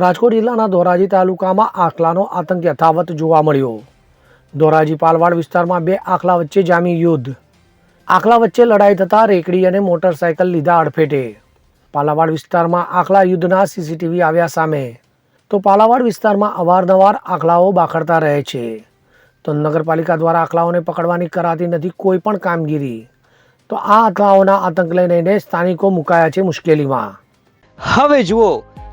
રાજકોટ જિલ્લાના ધોરાજી તાલુકામાં આખલાનો આતંક યથાવત જોવા મળ્યો. ધોરાજી પાલવાડ વિસ્તારમાં બે આખલા વચ્ચે જામી યુદ્ધ. આખલા વચ્ચે લડાઈ થતાં રેકડી અને મોટરસાયકલ લીધા અડફેટે. પાલાવાડ વિસ્તારમાં આખલા યુદ્ધના સીસીટીવી આવ્યા સામે. તો પાલાવાડ વિસ્તારમાં અવારનવાર આખલાઓ બાખડતા રહે છે. તો નગરપાલિકા દ્વારા આખલાઓને પકડવાની કરાતી નથી કોઈ પણ કામગીરી. તો આ આખલાઓના આતંક લઈને સ્થાનિકો મુકાયા છે મુશ્કેલીમાં. હવે જુઓ